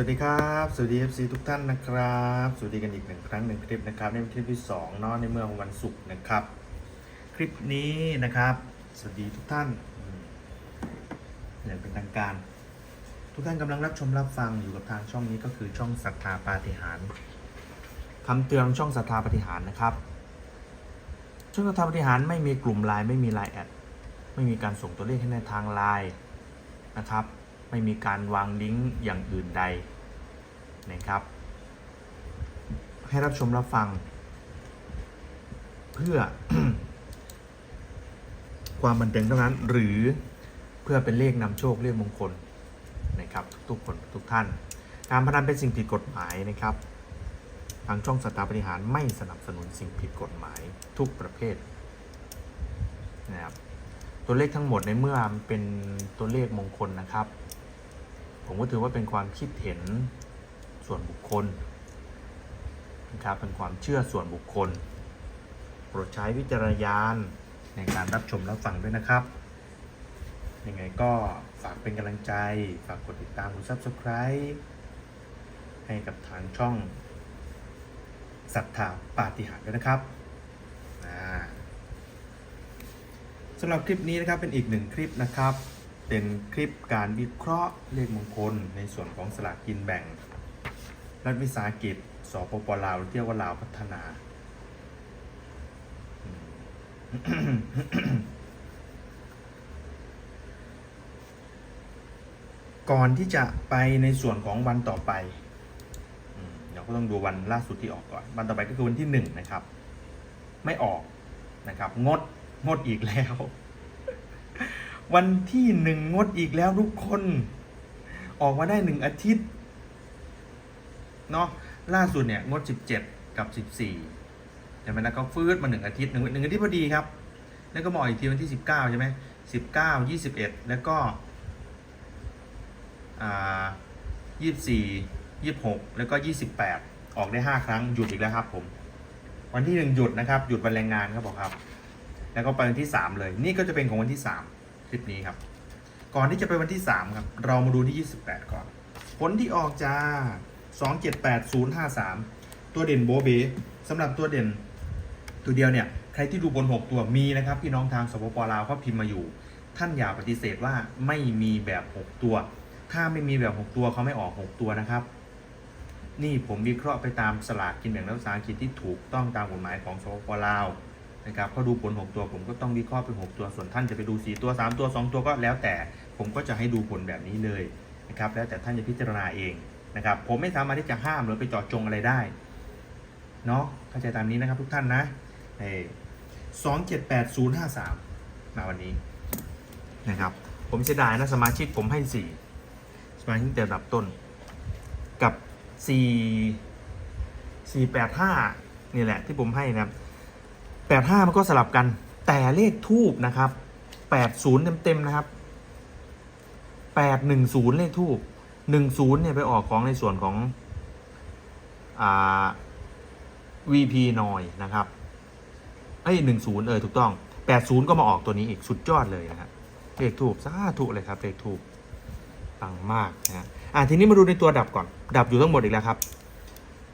วัสดีครับ สวัสดี FC ทุกท่านนะครับ สวัสดีกันอีกหนึ่งครั้งหนึ่งคลิปนะครับนี่เป็นคลิปที่2เนาะในเมื่อวันศุกร์นะครับ คลิปนี้นะครับ สวัสดีทุกท่านอย่างเป็นทางการ ทุกท่านกำลังรับชมรับฟังอยู่กับทางช่องนี้ก็คือช่องศรัทธาปาฏิหาริย์คำเตือนช่องศรัทธาปาฏิหารนะครับ ช่องศรัทธาปาฏิหารไม่มีกลุ่มไลน์ไม่มีไลน์แอดไม่มีการส่งตัวเลขให้ในทางไลน์นะครับ ไม่มีการวางลิงก์อย่างอื่นใดนะครับ ให้รับชมรับฟัง เพื่อ ความบันเทิงเท่านั้นหรือเพื่อเป็นเลขนำโชคเลขมงคลนะครับ ทุกๆคนทุกท่าน การพนันเป็นสิ่งผิดกฎหมายนะครับ ทางช่องสตาร์บริหารไม่สนับสนุนสิ่งผิดกฎหมายทุกประเภทนะครับตัวเลขทั้งหมดในเมื่อเป็นตัวเลขมงคลนะครับ ผมก็ถือว่าเป็นความคิดเห็นส่วนบุคคลนะครับเป็นความเชื่อส่วนบุคคล โปรดใช้วิจารณญาณในการรับชมรับฟังด้วยนะครับ ยังไงก็ฝากเป็นกำลังใจ ฝากกดติดตามกด subscribe ให้กับทางช่องศรัทธาปาฏิหาริย์ด้วยนะครับสำหรับคลิปนี้นะครับเป็นอีกหนึ่งคลิปนะครับ เป็นคลิปการวิเคราะห์เลขมงคลในส่วนของสลากกินแบ่ง รัฐวิสาหกิจสปปลาวเรียกว่าลาวพัฒนา ก่อนที่จะไปในส่วนของวันต่อไปเดี๋ยวก็ต้องดูวันล่าสุดที่ออกก่อน วันต่อไปก็คือวันที่หนึ่งนะครับ ไม่ออกนะครับ งดงดอีกแล้ว วันที่หนึ่งงดอีกแล้วทุกคน ออกมาได้หนึ่งอาทิตย์เนาะล่าสุดเนี่ยงดสิบเจ็ดกับสิบสี่ใช่ไหมแล้วก็ฟืดมาหนึ่งอาทิตย์หนึ่งหนึ่งอาทิตย์พอดีครับ แล้วก็มาออกอีกทีวันที่สิบเก้าใช่ไหมสิบเก้ายี่สิบเอ็ดแล้วก็อ่ายี่สิบสี่ยี่สิบหกแล้วก็ยี่สิบแปดออกได้ห้าครั้งหยุดอีกแล้วครับผม วันที่หนึ่งหยุดนะครับ หยุดวันแรงงานครับผมครับ แล้วก็ไปวันที่สามเลย นี่ก็จะเป็นของวันที่สาม คลิปนี้ครับ ก่อนที่จะไปวันที่สามครับ เรามาดูที่ยี่สิบแปดก่อน ผลที่ออกจ้าสองเจ็ดแปดศูนย์ห้าสามตัวเด่นโบเบสำหรับตัวเด่นตัวเดียวเนี่ย ใครที่ดูบนหกตัวมีนะครับ พี่น้องทางสปปลาวเขาพิมพ์มาอยู่ ท่านอย่าปฏิเสธว่าไม่มีแบบหกตัว ถ้าไม่มีแบบ 6 ตัวเขาไม่ออก 6 ตัวนะครับ นี่ผมวิเคราะห์ไปตามสลากกินแบ่งรัฐวิสาหกิจที่ถูกต้องตามกฎหมายของสปปลาว นะครับเขาดูผล 6 ตัวผมก็ต้องวิเคราะห์เป็น 6 ตัวส่วนท่านจะไปดู 4 ตัว 3 ตัว 2 ตัวก็แล้วแต่ผมก็จะให้ดูผลแบบนี้เลยนะครับแล้วแต่ท่านจะพิจารณาเองนะครับผมไม่สามารถที่จะห้ามหรือไปจาะจงอะไรได้เนาะเข้าใจตามนี้นะครับทุกท่านนะสองเจ็ดแปดศูนย์ห้าสามมาวันนี้นะครับผมเสียดายนะสมาชิกผมให้สี่สมาชิกแต่ระดับต้นกับ4 4 8 5นี่แหละที่ผมให้นะครับ 85มันก็สลับกัน แต่เลขทูบนะครับ80เต็มๆนะครับ810เลขทูบ10เนี่ยไปออกของในส่วนของอ่า VP นอยนะครับเอ้ย10เออถูกต้อง80ก็มาออกตัวนี้อีกสุดยอดเลยนะครับเลขทูบสาธุเลยครับเลขทูบปังมากนะฮะอะทีนี้มาดูในตัวดับก่อน ดับอยู่ทั้งหมดอีกแล้วครับ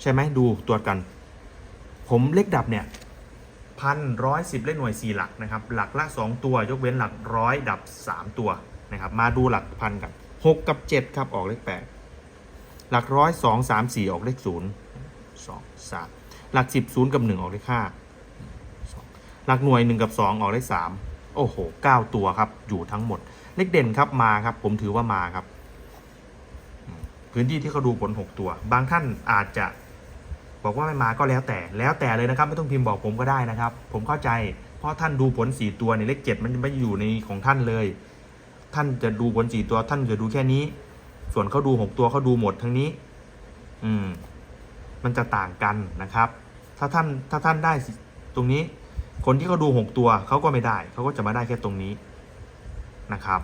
ใช่ไหมดูตรวจกัน ผมเลขดับเนี่ย พันร้อยสิบเลขหน่วยสี่หลักนะครับ หลักละสองตัวยกเว้นหลักร้อยดับสามตัวนะครับ มาดูหลักพันกันหกกับเจ็ดครับ ออกเลขแปดหลักร้อยสองสามสี่ออกเลขศูนย์สองสามหลักสิบศูนย์กับหนึ่งออกเลขห้าหลักหน่วยหนึ่งกับสองออกเลขสามโอ้โหเก้าตัวครับ อยู่ทั้งหมด เลขเด่นครับมาครับ ผมถือว่ามาครับ พื้นที่ที่เขาดูผล 6 ตัว บางท่านอาจจะ บอกว่าไม่มาก็แล้วแต่ แล้วแต่เลยนะครับ ไม่ต้องพิมพ์บอกผมก็ได้นะครับ ผมเข้าใจ เพราะท่านดูผล4ตัวในเลข7มันไม่อยู่ในของท่านเลย ท่านจะดูผล4ตัวท่านจะดูแค่นี้ ส่วนเขาดู6ตัวเขาดูหมดทั้งนี้ อืม มันจะต่างกันนะครับ ถ้าท่านถ้าท่านได้ตรงนี้ คนที่เขาดู6ตัวเขาก็ไม่ได้เขาก็จะมาได้แค่ตรงนี้นะครับ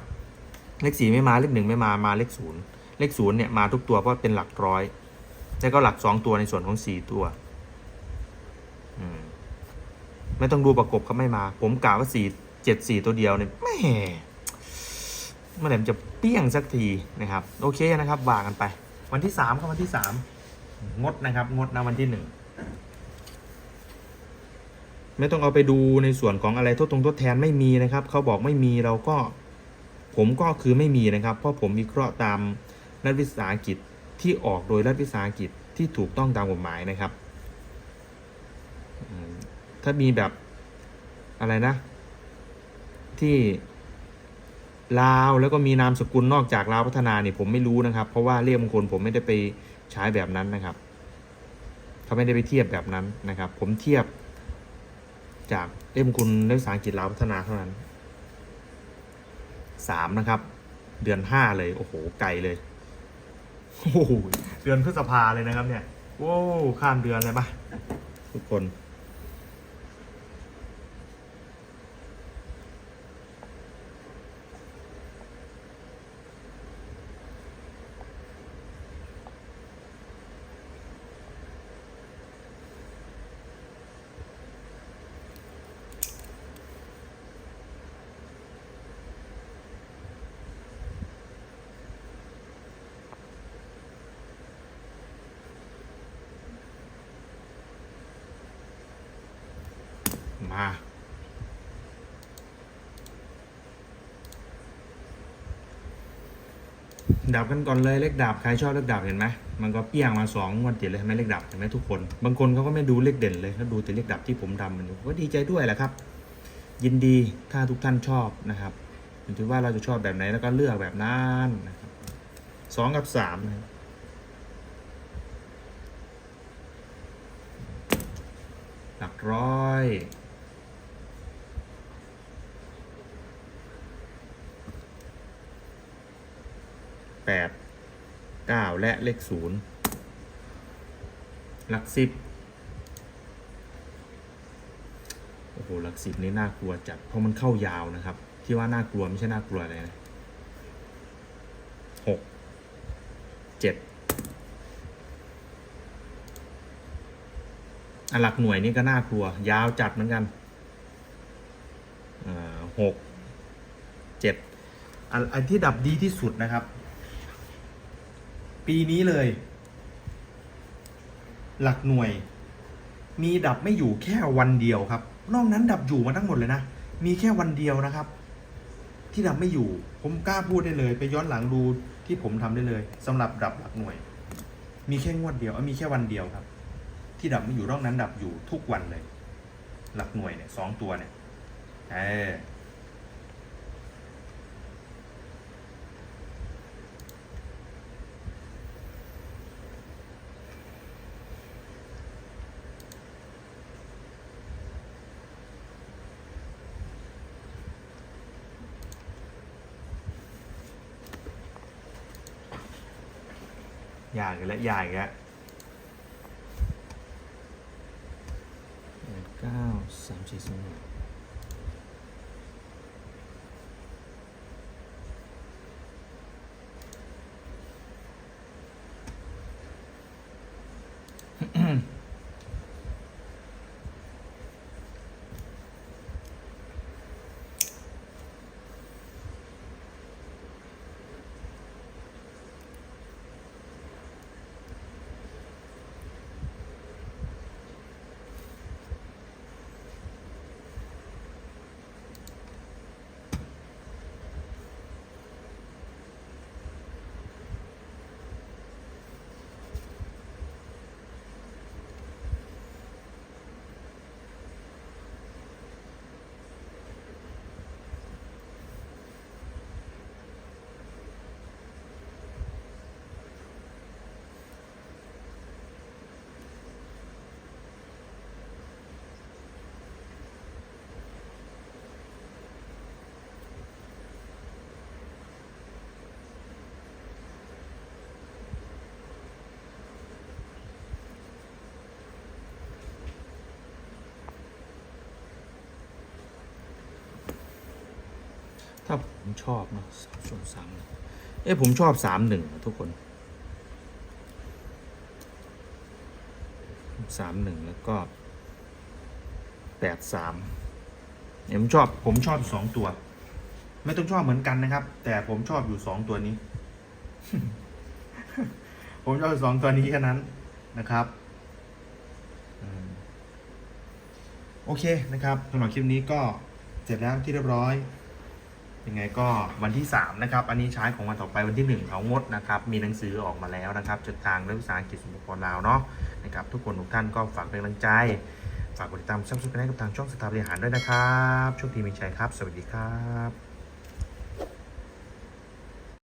เลขสี่ไม่มาเลขหนึ่งไม่มามาเลขศูนย์เลขศูนย์เนี่ยมาทุกตัวเพราะเป็นหลักร้อย แล้วก็หลักสองตัวในส่วนของสี่ตัวมไม่ต้องดูประกบเขาไม่มา ผมกล่าวว่าสี่เจ็ดสี่ตัวเดียวเนี่ยแม่เมื่อไหร่มันจะเปี้ยงสักทีนะครับ โอเคนะครับว่ากันไป วันที่สามครับวันที่สามงดนะครับ งดนะวันที่หนึ่งไม่ต้องเอาไปดูในส่วนของอะไรทดตรงทดแทนไม่มีนะครับ เขาบอกไม่มีเราก็ ผมก็คือไม่มีนะครับ เพราะผมวิเคราะห์ตามรัฐวิสาหกิจ ที่ออกโดยรัฐวิสาหกิจที่ถูกต้องตามกฎหมายนะครับ ถ้ามีแบบอะไรนะ ที่ลาวแล้วก็มีนามสกุลนอกจากลาวพัฒนาเนี่ยผมไม่รู้นะครับ เพราะว่าเรียกบางคนผมไม่ได้ไปใช้แบบนั้นนะครับเขาไม่ได้ไปเทียบแบบนั้นนะครับ ผมเทียบจากเรียกบางคนเรียกภาษาอังกฤษลาวพัฒนาเท่านั้นสามนะครับ เดือนห้าเลย โอ้โห ไกลเลย โอ้โหเดือนพฤษภาเลยนะครับเนี่ยโว้ข้ามเดือนเลยปะทุกคน มาดับกันก่อนเลยเลขดับใครชอบเลขดับเห็นไหมมันก็เปี้ยงมาสองวันติดเลยไหมเลขดับเห็นไหมทุกคน บางคนเขาก็ไม่ดูเลขเด่นเลยเขาดูแต่เลขดับที่ผมดำมันอยู่ก็ดีใจด้วยแหละครับ ยินดีถ้าทุกท่านชอบนะครับอยู่ที่ว่าเราจะชอบแบบไหนแล้วก็เลือกแบบนั้นนะครับสองกับสามนะหลักร้อย แปด เก้าและเลขศูนย์หลักสิบโอ้โหหลักสิบนี่น่ากลัวจัดเพราะมันเข้ายาวนะครับ ที่ว่าน่ากลัวไม่ใช่น่ากลัวอะไรนะหกเจ็ดอันหลักหน่วยนี่ก็น่ากลัว ยาวจัดเหมือนกันหกเจ็ดอันที่ดับดีที่สุดนะครับ ปีนี้เลย หลักหน่วย มีดับไม่อยู่แค่วันเดียวครับ นอกนั้นดับอยู่มาทั้งหมดเลยนะ มีแค่วันเดียวนะครับ ที่ดับไม่อยู่ ผมกล้าพูดได้เลย ไปย้อนหลังดูที่ผมทำได้เลยสำหรับดับหลักหน่วย มีแค่งวดเดียวมีแค่วันเดียวครับ ที่ดับไม่อยู่นอกนั้นดับอยู่ทุกวันเลย หลักหน่วยเนี่ยสองตัวเนี่ยเออ ยากแล้วยากอีกแล้วเก้าสามสี่สองหนึ่าผมชอบนะสามส่วนสามเอ้ผมชอบสามหนึ่งทุกคนสามหนึ่งแล้วก็แปดสามเนี่ยผมชอบผมชอบสองตัว ไม่ต้องชอบเหมือนกันนะครับ แต่ผมชอบอยู่สองตัวนี้ ผมจะเอาสองตัวนี้แค่นั้นนะครับโอเคนะครับสำหรับคลิปนี้ก็เสร็จแล้วที่เรียบร้อย ยังไงก็วันที่ 3 นะครับ อันนี้ใช้ของวันต่อไปวันที่ 1เขางดนะครับ มีหนังสือออกมาแล้วนะครับจดทางนักวิชาอังกฤษสมุทรปรลาวเนาะนะครับทุกคนทุกท่านก็ฝากเป็นกำลังใจ ฝากกดติดตามช่องสุดท้ายกับทางช่องสตาร์บริหารด้วยนะครับโชคดีมีชัยครับ สวัสดีครับ